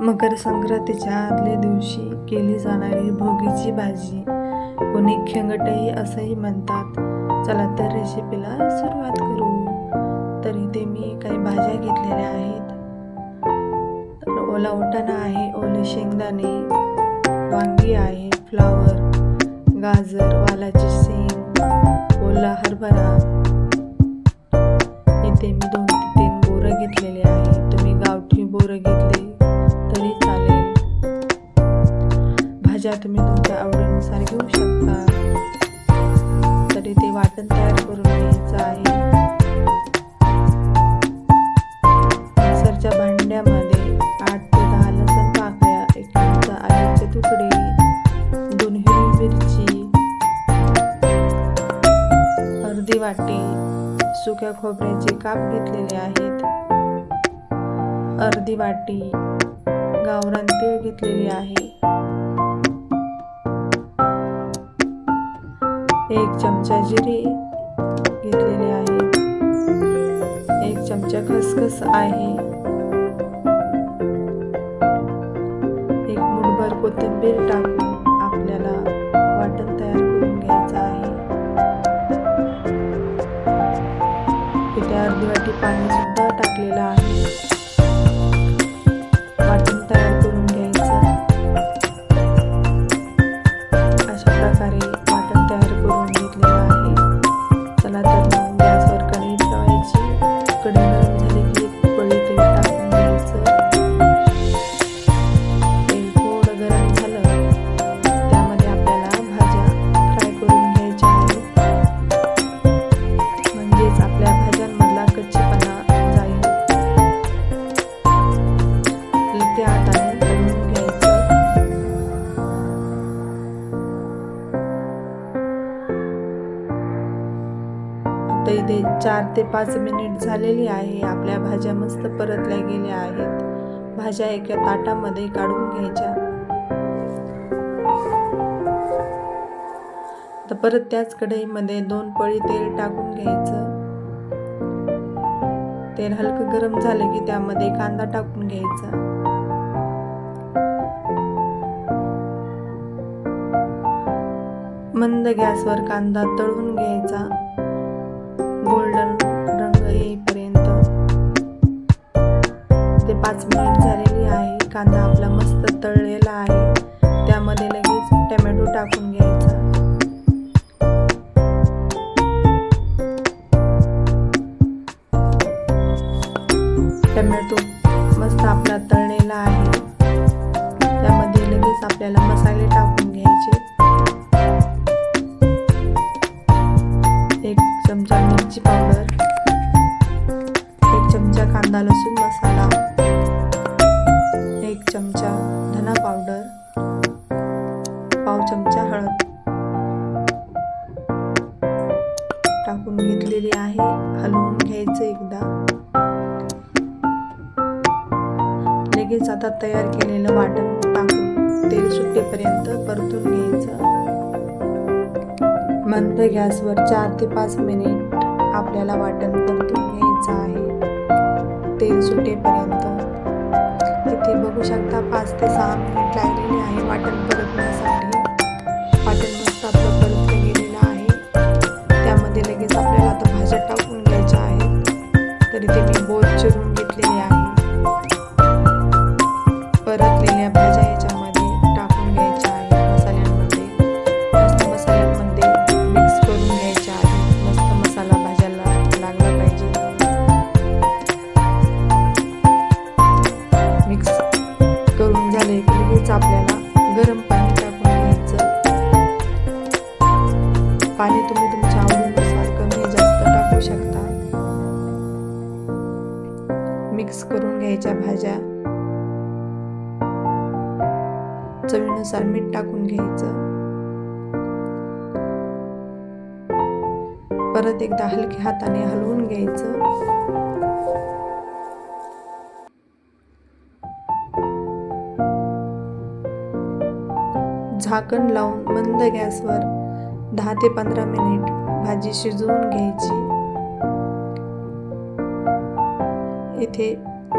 मकर संक्रांतीच्या आदल्या दिवशी केली जाणारी भोगीची भाजी. कोणी खेंगटही असंही म्हणतात चला तर रेसिपीला सुरुवात करू. तर इथे मी काही भाज्या घेतलेल्या आहेत. तर ओला वाटाणा आहे ओले शेंगदाणे वांगी आहे फ्लावर गाजर वालाची शेंग ओला हरभरा. इथे मी दोन भाज्या तुम्ही तुमच्या आवडीनुसार घेऊ शकता. तरी ते वाटण तयार करून घ्यायचं आहे. मिक्सरच्या भांड्यामध्ये आठ ते दहा लसण पाकळ्या एक चमचा आल्याचे तुकडे दोन हिरवी मिरची अर्धी वाटी सुक्या खोबऱ्याचे काप घेतलेले आहेत. अर्धी वाटी गावरान तीळ घेतलेली आहे. एक चमचा जिरे घेतलेले आहे. एक चमचा खसखस आहे. एक मुठभर कोथिंबीर टाकून आता इथे चार ते पाच मिनिट झालेली आहे. आपल्या भाज्या मस्त परतल्या गेल्या आहेत. भाज्या एका ताटामध्ये काढून घ्यायच्या. तर परत त्याच कढईमध्ये दोन पळी तेल टाकून घ्यायचं. तेल हलकं गरम झालं की त्यामध्ये कांदा टाकून घ्यायचा. मंद गॅसवर कांदा तळून घ्यायचा. पाच मिनिट झालेली आहे. कांदा आपला मस्त तळलेला आहे. त्यामध्ये लगेच टमॅटो टाकून घ्यायचा. टमॅटो मस्त आपला तळलेला आहे. त्यामध्ये लगेच आपल्याला मसाले टाकून घ्यायचे. एक चमचा मिरची पावडर. एक चमचा कांदा लसूण मसाला. घेतलेली आहे. हलवून घ्यायचं एकदा. लगेच आता तयार केलेलं वाटण टाकून तेल सुटेपर्यंत परतून घ्यायचं. मंद गॅसवर चार ते पाच मिनिट आपल्याला वाटण परतून घ्यायचं आहे. तेल सुटेपर्यंत. इथे बघू शकता पाच ते सहा मिनिट लागलेले आहे वाटण परतण्यासाठी. वाटण पाणी तुम्ही तुमच्या आवडीनुसार कमी जास्त टाकू शकता. मिक्स करून घ्यायच्या भाज्या. चवीनुसार मीठ टाकून घ्यायचं. परत एकदा हलक्या हाताने हलवून घ्यायचं. झाकण लावून मंद गॅसवर दहा ते पंधरा मिनिट भाजी शिजवून घ्यायची. इथे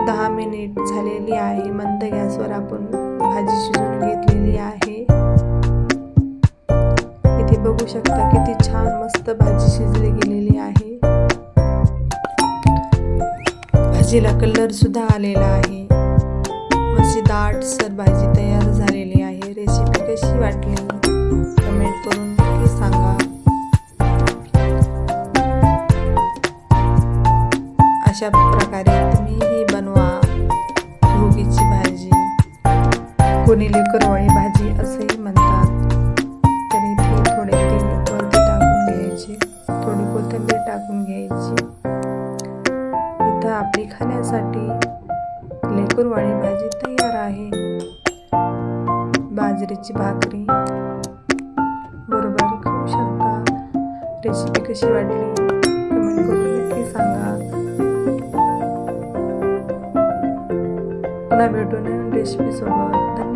दहा मिनिट झालेली आहे. मंद गॅसवर आपण भाजी शिजवून घेतलेली आहे. इथे बघू शकता किती छान मस्त भाजी शिजली गेलेली आहे. भाजीला कलर सुद्धा आलेला आहे. अशी दाटसर भाजी तयार झालेली आहे. रेसिपी कशी वाटली? अशा प्रकारे तुम्हीही बनवा. भोगीची भाजी. कोणी लेकरवाळी भाजी असंही म्हणतात. तर इथे थोडे तेल वरती टाकून घ्यायचे. थोडी कोथिंबीर टाकून घ्यायची. इथं आपली खाण्यासाठी लेकरवाळी भाजी तयार आहे. बाजरीची भाकरी. बरोबर खाऊ शकता. रेसिपी कशी वाटली? कमेंट करून नक्की सांगा. पुन्हा भेटून रेसिपी सोबत धन्यवाद